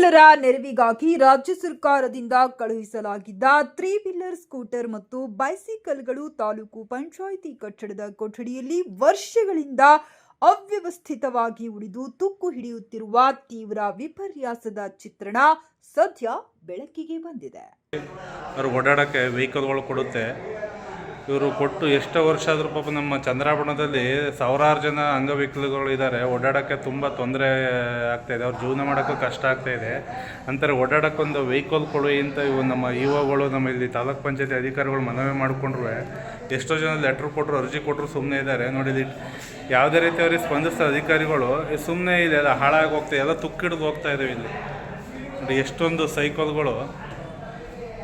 ಅಂಗವಿಕಲರ ನೆರವಿಗಾಗಿ ರಾಜ್ಯ ಸರ್ಕಾರದಿಂದ ಕಳುಹಿಸಲಾಗಿದ್ದ ತ್ರೀ ವೀಲರ್ ಸ್ಕೂಟರ್ ಮತ್ತು ಬೈಸಿಕಲ್ಗಳು ತಾಲೂಕು ಪಂಚಾಯಿತಿ ಕಟ್ಟಡದ ಕೊಠಡಿಯಲ್ಲಿ ವರ್ಷಗಳಿಂದ ಅವ್ಯವಸ್ಥಿತವಾಗಿ ಉಳಿದು ತುಕ್ಕು ಹಿಡಿಯುತ್ತಿರುವ ತೀವ್ರ ವಿಪರ್ಯಾಸದ ಚಿತ್ರಣ ಸದ್ಯ ಬೆಳಕಿಗೆ ಬಂದಿದೆ. ಓಡಾಡೋಕ್ಕೆ ವೆಹಿಕಲ್ಗಳು ಕೊಡುತ್ತೆ. ಇವರು ಕೊಟ್ಟು ಎಷ್ಟು ವರ್ಷ ಆದರೂ ಪಾಪ ನಮ್ಮ ಚಂದ್ರಾಭರಣದಲ್ಲಿ ಸಾವಿರಾರು ಜನ ಅಂಗವಿಕಲಗಳು ಇದ್ದಾರೆ. ಓಡಾಡೋಕ್ಕೆ ತುಂಬ ತೊಂದರೆ ಆಗ್ತಾಯಿದೆ ಅವ್ರ ಜೀವನ ಮಾಡೋಕ್ಕೂ ಕಷ್ಟ ಆಗ್ತಾಯಿದೆ ಅಂತಾರೆ ಓಡಾಡೋಕ್ಕೊಂದು ವೆಹಿಕಲ್ ಕೊಡಿ ಅಂತ ಇವು ನಮ್ಮ ಯುವಗಳು, ನಮ್ಮ ಇಲ್ಲಿ ತಾಲೂಕ್ ಪಂಚಾಯತಿ ಅಧಿಕಾರಿಗಳು ಮನವಿ ಮಾಡಿಕೊಂಡ್ರು. ಎಷ್ಟೋ ಜನ ಲೆಟ್ರ್ ಕೊಟ್ಟರು ಅರ್ಜಿ ಕೊಟ್ಟರು ಸುಮ್ಮನೆ ಇದ್ದಾರೆ. ನೋಡಿ ಯಾವುದೇ ರೀತಿ ಅವ್ರಿಗೆ ಸ್ಪಂದಿಸಿದ ಅಧಿಕಾರಿಗಳು ಸುಮ್ಮನೆ ಇದೆ ಎಲ್ಲ ಹಾಳಾಗಿ ಹೋಗ್ತಾ, ಎಲ್ಲ ತುಕ್ಕಿಡ್ದು ಹೋಗ್ತಾ ಇದ್ದಾವೆ ಇಲ್ಲಿ. ನೋಡಿ, ಎಷ್ಟೊಂದು ಸೈಕಲ್ಗಳು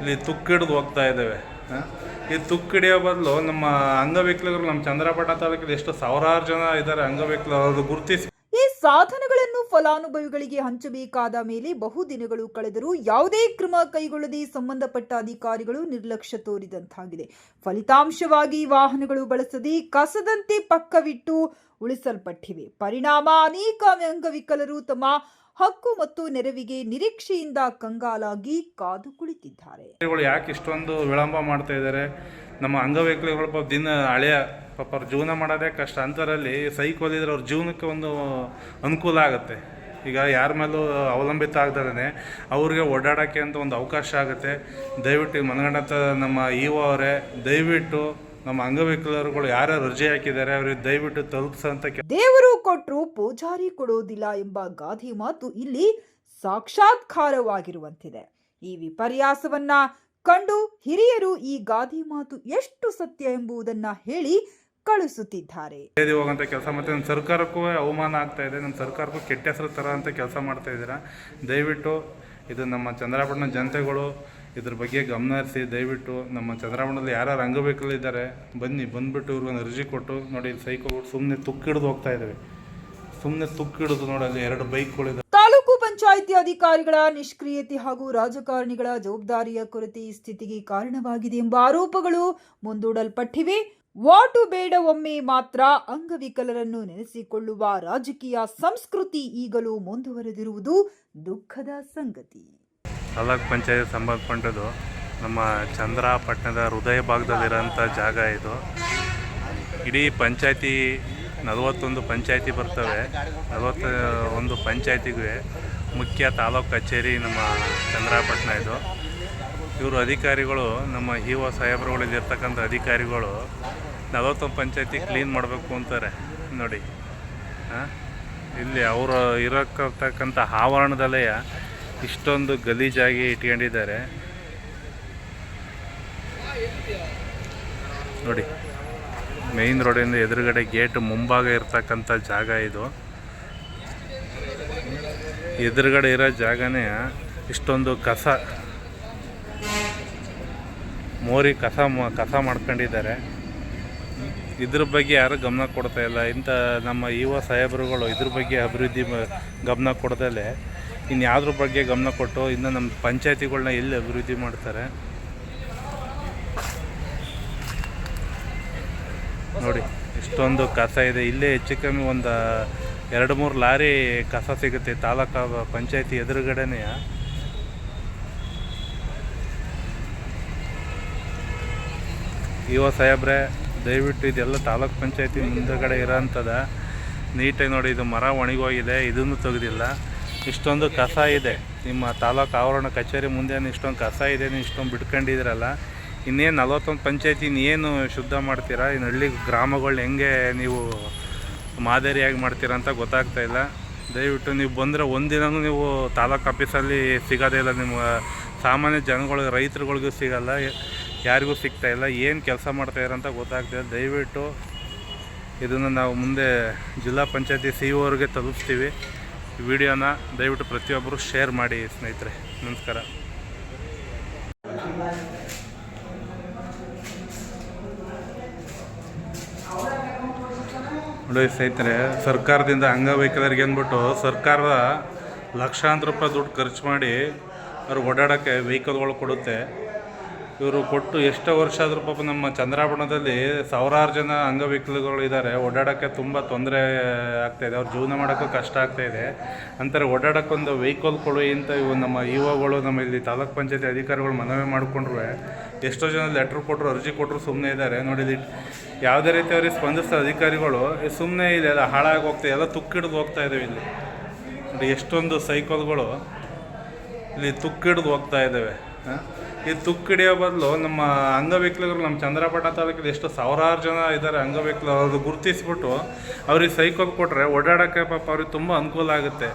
ಇಲ್ಲಿ ತುಕ್ಕಿಡ್ದು ಹೋಗ್ತಾ ಇದ್ದಾವೆ ಈ ತುಕ್ಕಿಡಿಯೋ ಬದಲು ನಮ್ಮ ಅಂಗವಿಕಲರು ನಮ್ಮ ಚಂದ್ರಪಟ್ಟಣ ತಾಲೂಕಲ್ಲಿ ಎಷ್ಟು ಸಾವಿರಾರು ಜನ ಇದ್ದಾರೆ ಅಂಗವಿಕಲರು ಗುರುತಿಸಿ. ಈ ಸಾಧನಗಳನ್ನು ಫಲಾನುಭವಿಗಳಿಗೆ ಹಂಚಬೇಕಾದ ಮೇಲೆ ಬಹುದಿನಗಳು ಕಳೆದರೂ ಯಾವುದೇ ಕ್ರಮ ಕೈಗೊಳ್ಳದೆ ಸಂಬಂಧಪಟ್ಟ ಅಧಿಕಾರಿಗಳು ನಿರ್ಲಕ್ಷ್ಯ ತೋರಿದಂತಾಗಿದೆ. ಫಲಿತಾಂಶವಾಗಿ ವಾಹನಗಳು ಬಳಸದೆ ಕಸದಂತೆ ಪಕ್ಕವಿಟ್ಟು ಉಳಿಸಲ್ಪಟ್ಟಿವೆ. ಪರಿಣಾಮ ಅನೇಕ ಅಂಗವಿಕಲರು ತಮ್ಮ ಹಕ್ಕು ಮತ್ತು ನೆರವಿಗೆ ನಿರೀಕ್ಷೆಯಿಂದ ಕಂಗಾಲಾಗಿ ಕಾದು ಕುಳಿತಿದ್ದಾರೆ. ಯಾಕೆ ಇಷ್ಟೊಂದು ವಿಳಂಬ ಮಾಡ್ತಾ ಇದ್ದಾರೆ? ನಮ್ಮ ಅಂಗವೈಕಲ್ಯಗಳು ದಿನ ಹಳೆಯ ಪಾಪ ಅವ್ರ ಜೀವನ ಮಾಡೋದೇ ಕಷ್ಟ. ಅಂತರಲ್ಲಿ ಸೈಕ್ ಓದಿದ್ರೆ ಅವ್ರ ಜೀವನಕ್ಕೆ ಒಂದು ಅನುಕೂಲ ಆಗುತ್ತೆ. ಈಗ ಯಾರ ಮೇಲೂ ಅವಲಂಬಿತ ಆಗ್ದಲೇ ಅವ್ರಿಗೆ ಓಡಾಡೋಕ್ಕೆ ಅಂತ ಒಂದು ಅವಕಾಶ ಆಗುತ್ತೆ. ದಯವಿಟ್ಟು ಮನಗಂಡಂಥ ನಮ್ಮ ಇ ಅವರೇ, ದಯವಿಟ್ಟು ನಮ್ಮ ಅಂಗವಿಕಲರುಗಳು ಯಾರ್ಯಾರು ಅರ್ಜಿ ಹಾಕಿದ್ದಾರೆ ಅವರಿಗೆ ದಯವಿಟ್ಟು ತಲುಪಿಸಂತ ದೇವರು ಕೊಟ್ಟರು ಪೂಜಾರಿ ಕೊಡೋದಿಲ್ಲ ಎಂಬ ಗಾಧಿ ಮಾತು ಇಲ್ಲಿ ಸಾಕ್ಷಾತ್ಕಾರವಾಗಿರುವಂತಿದೆ. ಈ ವಿಪರ್ಯಾಸವನ್ನ ಕಂಡು ಹಿರಿಯರು ಈ ಗಾದಿ ಮಾತು ಎಷ್ಟು ಸತ್ಯ ಎಂಬುದನ್ನ ಹೇಳಿ ಕಳಿಸುತ್ತಿದ್ದಾರೆ ಹೋಗುವಂತ ಕೆಲಸ ಮತ್ತೆ ನಮ್ಮ ಸರ್ಕಾರಕ್ಕೂ ಅವಮಾನ ಆಗ್ತಾ ಇದೆ. ನಮ್ಮ ಸರ್ಕಾರಕ್ಕೂ ಕೆಟ್ಟ ಹೆಸರು ತರ ಅಂತ ಕೆಲಸ ಮಾಡ್ತಾ ಇದ್ದೀರಾ? ದಯವಿಟ್ಟು ಇದು ನಮ್ಮ ಚಂದ್ರಾಪಟ್ಟಣ ಜನತೆಗಳು ಇದ್ರ ಬಗ್ಗೆ ಗಮನ ಹರಿಸಿ, ದಯವಿಟ್ಟು ನಮ್ಮ ಚಂದ್ರಾವಣದಲ್ಲಿ ಯಾರ್ಯಾರು ಅಂಗವಿಕಲಿದ್ದಾರೆ ಬನ್ನಿ. ಬಂದ್ಬಿಟ್ಟು ಇವ್ರಿಗೊಂದು ಅರ್ಜಿ ಕೊಟ್ಟು ನೋಡಿ ಸೈಕಲ್ ಸುಮ್ಮನೆ ತುಕ್ಕಿಡ್ದು ಹೋಗ್ತಾ ಇದ್ದಾವೆ ಸುಮ್ಮನೆ ತುಕ್ಕಿಡ್ದು ನೋಡಿ, ಅಲ್ಲಿ ಎರಡು ಬೈಕ್ಗಳಿದೆ ತಾಲೂಕು ಪಂಚಾಯಿತಿ ಅಧಿಕಾರಿಗಳ ನಿಷ್ಕ್ರಿಯತೆ ಹಾಗೂ ರಾಜಕಾರಣಿಗಳ ಜವಾಬ್ದಾರಿಯ ಕೊರತೆ ಈ ಸ್ಥಿತಿಗೆ ಕಾರಣವಾಗಿದೆ ಎಂಬ ಆರೋಪಗಳು ಮುಂದೂಡಲ್ಪಟ್ಟಿವೆ. ವಾಟು ಬೇಡ, ಒಮ್ಮೆ ಮಾತ್ರ ಅಂಗವಿಕಲರನ್ನು ನೆನೆಸಿಕೊಳ್ಳುವ ರಾಜಕೀಯ ಸಂಸ್ಕೃತಿ ಈಗಲೂ ಮುಂದುವರೆದಿರುವುದು ದುಃಖದ ಸಂಗತಿ. ತಾಲೂಕ್ ಪಂಚಾಯತ್ ಸಂಬಂಧಪಟ್ಟದ್ದು ನಮ್ಮ ಚಂದ್ರಪಟ್ಟಣದ ಹೃದಯ ಭಾಗದಲ್ಲಿರೋಂಥ ಜಾಗ ಇದು. ಇಡೀ ಪಂಚಾಯತಿ, ನಲವತ್ತೊಂದು ಪಂಚಾಯತಿ ಬರ್ತವೆ. ನಲವತ್ತ ಒಂದು ಪಂಚಾಯತಿಗೆ ಮುಖ್ಯ ತಾಲೂಕು ಕಚೇರಿ ನಮ್ಮ ಚಂದ್ರಪಟ್ಟಣ ಇದು. ಇವರು ಅಧಿಕಾರಿಗಳು, ನಮ್ಮ ಇ ಒ ಸಾಹೇಬ್ರುಗಳಲ್ಲಿ ಇರ್ತಕ್ಕಂಥ ಅಧಿಕಾರಿಗಳು ನಲವತ್ತೊಂದು ಪಂಚಾಯತಿ ಕ್ಲೀನ್ ಮಾಡಬೇಕು ಅಂತಾರೆ. ನೋಡಿ? ಇಲ್ಲಿ ಅವರು ಇರತಕ್ಕಂಥ ಆವರಣದಲ್ಲೇ ಇಷ್ಟೊಂದು ಗಲೀಜಾಗಿ ಇಟ್ಕೊಂಡಿದ್ದಾರೆ. ನೋಡಿ ಮೇಯ್ನ್ ರೋಡಿಂದ ಎದುರುಗಡೆ ಗೇಟ್ ಮುಂಭಾಗ ಇರ್ತಕ್ಕಂಥ ಜಾಗ ಇದು. ಎದುರುಗಡೆ ಇರೋ ಜಾಗನೇ ಇಷ್ಟೊಂದು ಕಸ, ಮೋರಿ ಕಸ ಕಸ ಮಾಡ್ಕೊಂಡಿದ್ದಾರೆ. ಇದ್ರ ಬಗ್ಗೆ ಯಾರು ಗಮನ ಕೊಡ್ತಾ ಇಲ್ಲ. ಇಂಥ ನಮ್ಮ ಯುವ ಸಾಹೇಬರುಗಳು ಇದ್ರ ಬಗ್ಗೆ ಅಭಿವೃದ್ಧಿ ಗಮನ ಗಮನ ಇನ್ಯಾವ್ದ್ರ ಬಗ್ಗೆ ಗಮನ ಕೊಟ್ಟು, ಇನ್ನು ನಮ್ಮ ಪಂಚಾಯತಿಗಳನ್ನ ಎಲ್ಲಿ ಅಭಿವೃದ್ಧಿ ಮಾಡ್ತಾರೆ? ನೋಡಿ ಇಷ್ಟೊಂದು ಕಸ ಇದೆ. ಇಲ್ಲೇ ಹೆಚ್ಚು ಕಮ್ಮಿ ಒಂದು ಎರಡು ಮೂರು ಲಾರಿ ಕಸ ಸಿಗುತ್ತೆ. ತಾಲೂಕು ಪಂಚಾಯತಿ ಎದುರುಗಡೆನೇ ಇವ ಸಾಹೇಬ್ರೆ, ದಯವಿಟ್ಟು ಇದೆಲ್ಲ ತಾಲೂಕ್ ಪಂಚಾಯತಿ ಮುಂದಗಡೆ ಇರೋಂಥದ್ದು ನೀಟಾಗಿ ನೋಡಿ, ಇದು ಮರ ಒಣಗೋಗಿದೆ. ಇದನ್ನು ತೆಗೆದಿಲ್ಲ. ಇಷ್ಟೊಂದು ಕಸ ಇದೆ. ನಿಮ್ಮ ತಾಲೂಕು ಆವರಣ ಕಚೇರಿ ಮುಂದೆ ಇಷ್ಟೊಂದು ಕಸ ಇದೆ, ನೀವು ಇಷ್ಟೊಂದು ಬಿಟ್ಕೊಂಡಿದ್ದೀರಲ್ಲ. ಇನ್ನೇನು ನಲವತ್ತೊಂದು ಪಂಚಾಯತಿ ಇನ್ನೇನು ಶುದ್ಧ ಮಾಡ್ತೀರಾ? ಇನ್ನು ಹಳ್ಳಿ ಗ್ರಾಮಗಳು ಹೆಂಗೆ ನೀವು ಮಾದರಿಯಾಗಿ ಮಾಡ್ತೀರಾ ಅಂತ ಗೊತ್ತಾಗ್ತಾ ಇಲ್ಲ. ದಯವಿಟ್ಟು ನೀವು ಬಂದರೆ ಒಂದಿನವೂ ನೀವು ತಾಲೂಕು ಆಫೀಸಲ್ಲಿ ಸಿಗೋದೇ ಇಲ್ಲ. ನಿಮ್ಮ ಸಾಮಾನ್ಯ ಜನಗಳು, ರೈತರುಗಳಿಗೂ ಸಿಗಲ್ಲ. ಯಾರಿಗೂ ಸಿಗ್ತಾ ಇಲ್ಲ. ಏನು ಕೆಲಸ ಮಾಡ್ತಾಯಿರಂತ ಇಲ್ಲ. ದಯವಿಟ್ಟು ಇದನ್ನು ನಾವು ಮುಂದೆ ಜಿಲ್ಲಾ ಪಂಚಾಯತಿ ಸಿ ಅವ್ರಿಗೆ ತಲುಪಿಸ್ತೀವಿ. ಈ ವಿಡಿಯೋನ ದಯವಿಟ್ಟು ಪ್ರತಿಯೊಬ್ಬರು ಶೇರ್ ಮಾಡಿ ಸ್ನೇಹಿತರೆ. ನಮಸ್ಕಾರ. ನೋಡಿ ಸ್ನೇಹಿತರೆ, ಸರ್ಕಾರದಿಂದ ಅಂಗವೈಕಲರಿಗೆ ಅಂದ್ಬಿಟ್ಟು ಸರ್ಕಾರದ ಲಕ್ಷಾಂತರ ರೂಪಾಯಿ ದುಡ್ಡು ಖರ್ಚು ಮಾಡಿ ಅವ್ರಿಗೆ ಓಡಾಡೋಕ್ಕೆ ವೆಹಿಕಲ್ಗಳು ಕೊಡುತ್ತೆ. ಇವರು ಕೊಟ್ಟು ಎಷ್ಟೋ ವರ್ಷ ಆದರೂ ಪಾಪ ನಮ್ಮ ಚಂದ್ರಾಪುರದಲ್ಲಿ ಸಾವಿರಾರು ಜನ ಅಂಗವಿಕಲಗಳು ಇದ್ದಾರೆ. ಓಡಾಡೋಕ್ಕೆ ತುಂಬ ತೊಂದರೆ ಆಗ್ತಾಯಿದೆ ಅವ್ರ ಜೀವನ ಮಾಡೋಕ್ಕೂ ಕಷ್ಟ ಆಗ್ತಾಯಿದೆ ಅಂತಾರೆ ಓಡಾಡೋಕ್ಕೊಂದು ವೆಹಿಕಲ್ ಕೊಡಿ ಅಂತ ಇವು ನಮ್ಮ ಯುವಗಳು ನಮ್ಮ ಇಲ್ಲಿ ತಾಲೂಕ್ ಪಂಚಾಯತಿ ಅಧಿಕಾರಿಗಳು ಮನವಿ ಮಾಡಿಕೊಂಡ್ರು. ಎಷ್ಟೋ ಜನ ಲೆಟ್ರ್ ಕೊಟ್ಟರು ಅರ್ಜಿ ಕೊಟ್ಟರು ಸುಮ್ಮನೆ ಇದ್ದಾರೆ. ನೋಡಿ ಯಾವುದೇ ರೀತಿ ಅವ್ರಿಗೆ ಸ್ಪಂದಿಸ್ತಾರೆ ಅಧಿಕಾರಿಗಳು ಸುಮ್ಮನೆ ಇದೆ ಅಲ್ಲ ಹಾಳಾಗಿ ಹೋಗ್ತಾ, ಎಲ್ಲ ತುಕ್ಕಿಡ್ದು ಹೋಗ್ತಾ ಇದ್ದಾವೆ ಇಲ್ಲಿ. ನೋಡಿ, ಎಷ್ಟೊಂದು ಸೈಕಲ್ಗಳು ಇಲ್ಲಿ ತುಕ್ಕಿಡ್ದು ಹೋಗ್ತಾ ಇದ್ದಾವೆ ಈ ತುಕ್ಕಿಡಿಯೋ ಬದಲು ನಮ್ಮ ಅಂಗವಿಕಲರು ನಮ್ಮ ಚಂದ್ರಪಟ್ಟಣ ತಾಲೂಕಲ್ಲಿ ಎಷ್ಟು ಸಾವಿರಾರು ಜನ ಇದ್ದಾರೆ ಅಂಗವಿಕಲ ಅವ್ರದ್ದು ಗುರುತಿಸ್ಬಿಟ್ಟು ಅವ್ರಿಗೆ ಸೈಕಲ್ ಕೊಟ್ಟರೆ ಓಡಾಡೋಕ್ಕೆ ಪಾಪ ಅವ್ರಿಗೆ ತುಂಬ ಅನುಕೂಲ ಆಗುತ್ತೆ.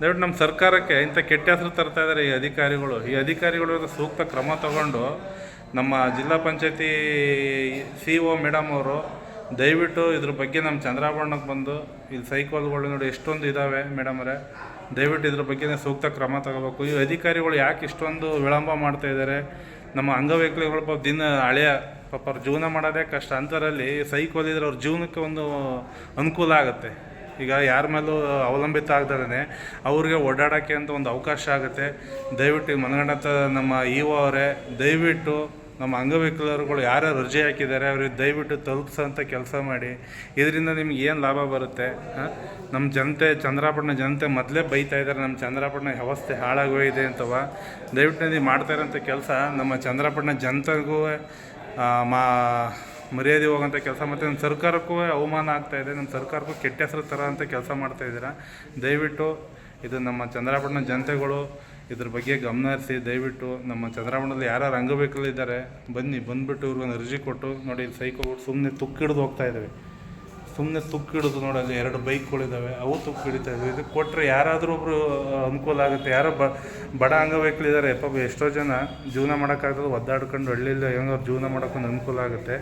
ದಯವಿಟ್ಟು ನಮ್ಮ ಸರ್ಕಾರಕ್ಕೆ ಇಂಥ ಕೆಟ್ಟ ಹೆಸರು ತರ್ತಾ ಇದ್ದಾರೆ ಈ ಅಧಿಕಾರಿಗಳು. ಈ ಅಧಿಕಾರಿಗಳು ಸೂಕ್ತ ಕ್ರಮ ತಗೊಂಡು ನಮ್ಮ ಜಿಲ್ಲಾ ಪಂಚಾಯತಿ ಸಿ ಒ ಮೇಡಮ್ ಅವರು ದಯವಿಟ್ಟು ಇದ್ರ ಬಗ್ಗೆ ನಮ್ಮ ಚಂದ್ರಾಭರಣಕ್ಕೆ ಬಂದು ಇಲ್ಲಿ ಸೈಕಲ್ಗಳು ನೋಡಿ ಎಷ್ಟೊಂದು ಇದ್ದಾವೆ ಮೇಡಮ್ ಅವರೇ ದಯವಿಟ್ಟು ಇದ್ರ ಬಗ್ಗೆ ಸೂಕ್ತ ಕ್ರಮ ತಗೋಬೇಕು. ಈ ಅಧಿಕಾರಿಗಳು ಯಾಕೆ ಇಷ್ಟೊಂದು ವಿಳಂಬ ಮಾಡ್ತಾ ಇದ್ದಾರೆ? ನಮ್ಮ ಅಂಗವೈಕಲ್ಯಗಳು ಪಾಪ ದಿನ ಹಳೆಯ ಪಾಪ ಅವ್ರ ಜೀವನ ಮಾಡೋದೇ ಕಷ್ಟ. ಅಂಥದ್ರಲ್ಲಿ ಸೈಕಲ್ ಓದಿದ್ರೆ ಅವ್ರ ಜೀವನಕ್ಕೆ ಒಂದು ಅನುಕೂಲ ಆಗುತ್ತೆ. ಈಗ ಯಾರ ಮೇಲೂ ಅವಲಂಬಿತ ಆಗ್ದಲೇ ಅವ್ರಿಗೆ ಓಡಾಡೋಕ್ಕೆ ಅಂತ ಒಂದು ಅವಕಾಶ ಆಗುತ್ತೆ. ದಯವಿಟ್ಟು ಮನಗಂಡ ನಮ್ಮ ಇ ಅವರೇ, ದಯವಿಟ್ಟು ನಮ್ಮ ಅಂಗವಿಕಲರುಗಳು ಯಾರ್ಯಾರು ರಜೆ ಹಾಕಿದ್ದಾರೆ, ಅವ್ರಿಗೆ ದಯವಿಟ್ಟು ತಲುಪಿಸೋಂಥ ಕೆಲಸ ಮಾಡಿ. ಇದರಿಂದ ನಿಮ್ಗೆ ಏನು ಲಾಭ ಬರುತ್ತೆ? ನಮ್ಮ ಜನತೆ, ಚಂದ್ರಾಪಟ್ಟಣ ಜನತೆ ಮೊದಲೇ ಬೈತಾ ಇದ್ದಾರೆ ನಮ್ಮ ಚಂದ್ರಾಪಟ್ಟಣ ವ್ಯವಸ್ಥೆ ಹಾಳಾಗೋಗಿದೆ ಅಂತವ ದಯವಿಟ್ಟು ನೀವು ಮಾಡ್ತಾ ಇರೋಂಥ ಕೆಲಸ ನಮ್ಮ ಚಂದ್ರಾಪಟ್ಟಣ ಜನತೆಗೂ ಮಾ, ಮರ್ಯಾದೆ ಹೋಗೋಂಥ ಕೆಲಸ ಮತ್ತು ನಮ್ಮ ಸರ್ಕಾರಕ್ಕೂ ಅವಮಾನ ಆಗ್ತಾ ಇದೆ. ನಮ್ಮ ಸರ್ಕಾರಕ್ಕೂ ಕೆಟ್ಟ ಹೆಸರು ತರೋಂಥ ಕೆಲಸ ಮಾಡ್ತಾ ಇದ್ದೀರಾ? ದಯವಿಟ್ಟು ಇದು ನಮ್ಮ ಚಂದ್ರಾಪಟ್ಟಣ ಜನತೆಗಳು ಇದ್ರ ಬಗ್ಗೆ ಗಮನ ಹರಿಸಿ, ದಯವಿಟ್ಟು ನಮ್ಮ ಚಂದ್ರಾವಣದಲ್ಲಿ ಯಾರ್ಯಾರು ಅಂಗವಿಕಲರು ಇದ್ದಾರೆ, ಬನ್ನಿ. ಬಂದುಬಿಟ್ಟು ಇವ್ರಿಗೊಂದು ಅರ್ಜಿ ಕೊಟ್ಟು ನೋಡಿ ಸೈಕಲ್ ಸುಮ್ಮನೆ ತುಕ್ಕಿಡ್ದು ಹೋಗ್ತಾ ಇದ್ದಾವೆ ಸುಮ್ಮನೆ ತುಕ್ಕಿಡೋದು ನೋಡಿ ಅಲ್ಲಿ ಎರಡು ಬೈಕ್ಗಳಿದ್ದಾವೆ ಅವು ತುಕ್ಕಿಡಿತಾ ಇದ್ದಾವೆ ಇದು ಕೊಟ್ಟರೆ ಯಾರಾದರೂ ಒಬ್ಬರು ಅನುಕೂಲ ಆಗುತ್ತೆ. ಯಾರೋ ಬ, ಬಡ ಅಂಗವೈಕಲಿದ್ದಾರೆ ಪಾಪ ಎಷ್ಟೋ ಜನ ಜೀವನ ಮಾಡೋಕ್ಕಾಗಲ್ಲ ಒದ್ದಾಡ್ಕೊಂಡು ಹಳ್ಳಿಲಿ ಹೆಂಗೋ ಜೀವನ ಮಾಡೋಕ್ಕೊಂದು ಅನುಕೂಲ ಆಗುತ್ತೆ.